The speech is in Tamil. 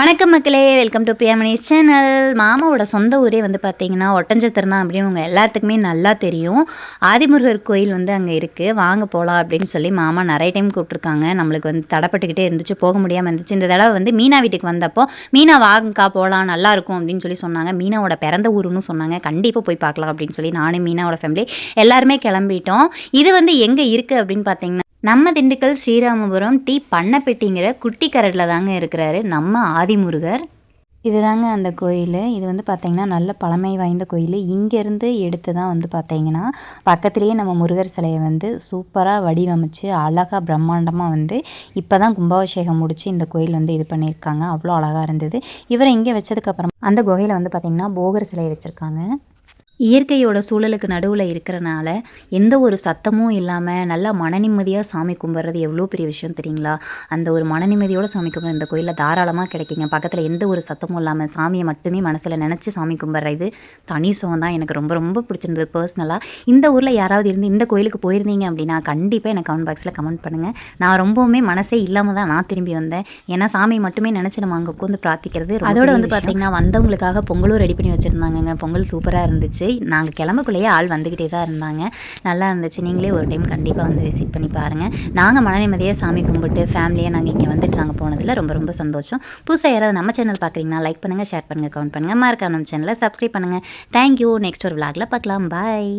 வணக்கம் மக்களே வெல்கம் டு பிரியாமணி சேனல் மாமாவோட சொந்த ஊரே வந்து பார்த்தீங்கன்னா ஒட்டஞ்சத்திரம் தான் அப்படின்னு உங்கள் எல்லாத்துக்குமே நல்லா தெரியும். ஆதிமுருகர் கோயில் வந்து அங்கே இருக்குது வாங்க போகலாம் அப்படின்னு சொல்லி மாமா நிறைய டைம் கூப்பிட்ருக்காங்க நம்மளுக்கு வந்து தடப்பட்டுக்கிட்டே இருந்துச்சு. போக முடியாமல் இருந்துச்சு. இந்த தடவை வந்து மீனா வீட்டுக்கு வந்தப்போ மீனா வாங்கக்கா போகலாம் நல்லா இருக்கும் அப்படின்னு சொல்லி சொன்னாங்க. மீனாவோட பிறந்த ஊருன்னு சொன்னாங்க. கண்டிப்பாக போய் பார்க்கலாம் அப்படின்னு சொல்லி நானும் மீனாவோட ஃபேமிலி எல்லாருமே கிளம்பிட்டோம். இது வந்து எங்கே இருக்குது அப்படின்னு பார்த்தீங்கன்னா நம்ம திண்டுக்கல் ஸ்ரீராமபுரம் டி பண்ணப்பெட்டிங்கிற குட்டி கரடில் தாங்க இருக்கிறாரு நம்ம ஆதிமுருகர். இதுதாங்க அந்த கோயில். இது வந்து பார்த்திங்கன்னா நல்ல பழமை வாய்ந்த கோயில். இங்கேருந்து எடுத்து தான் வந்து பார்த்திங்கன்னா பக்கத்துலேயே நம்ம முருகர் சிலையை வந்து சூப்பராக வடிவமைச்சு அழகாக பிரம்மாண்டமாக வந்து இப்போ தான் கும்பாபிஷேகம் முடித்து இந்த கோயில் வந்து இது பண்ணியிருக்காங்க. அவ்வளோ அழகாக இருந்தது. இவரை இங்கே வச்சதுக்கப்புறம் அந்த குகையில் வந்து பார்த்திங்கன்னா போகர் சிலையை வச்சுருக்காங்க. இயற்கையோட சூழலுக்கு நடுவில் இருக்கிறனால எந்த ஒரு சத்தமும் இல்லாமல் நல்லா மன நிம்மதியாக சாமி கும்பிட்றது எவ்வளோ பெரிய விஷயம் தெரியுங்களா? அந்த ஒரு மன நிம்மதியோட சாமி கும்பிட்ற இந்த கோயிலில் தாராளமாக கிடைக்குங்க. பக்கத்தில் எந்த ஒரு சத்தமும் இல்லாமல் சாமியை மட்டுமே மனசில் நினச்சி சாமி கும்பிட்ற இது தனி சுகம் தான். எனக்கு ரொம்ப ரொம்ப பிடிச்சிருந்தது பர்சனலாக இந்த ஊரில் யாராவது இருந்து இந்த கோயிலுக்கு போயிருந்தீங்க அப்படின்னா கண்டிப்பாக எனக்கு கமெண்ட் பாக்ஸில் கமெண்ட் பண்ணுங்கள் நான் ரொம்பவுமே மனசே இல்லாமல் தான் நான் திரும்பி வந்தேன். ஏன்னா சாமி மட்டுமே நினச்சி நம்ம அங்கே உட்காந்து பிரார்த்திக்கிறது அதோட வந்து பார்த்திங்கன்னா வந்தவங்களுக்காக பொங்கலும் ரெடி பண்ணி வச்சுருந்தாங்கங்க. பொங்கல் சூப்பராக இருந்துச்சு. நாங்கள் கிளம்பக்குள்ளேயே ஆள் வந்துக்கிட்டே தான் இருந்தாங்க. நல்லா இருந்துச்சு. நீங்களே ஒரு டைம் கண்டிப்பாக வந்து விசிட் பண்ணி பாருங்கள் நாங்கள் மன நிம்மதியாக சாமி கும்பிட்டு ஃபேமிலியாக நாங்கள் இங்கே வந்துட்டு நாங்கள் போனதில் ரொம்ப ரொம்ப சந்தோஷம். புதுசாக யாராவது நம்ம சேனல் பார்க்குறீங்கன்னா லைக் பண்ணுங்கள் ஷேர் பண்ணுங்கள் கமெண்ட் பண்ணுங்கள் மறக்காம நம்ம சேனலை சப்ஸ்கிரைப் பண்ணுங்கள் தேங்க்யூ நெக்ஸ்ட் ஒரு விளாகில் பார்க்கலாம் பாய்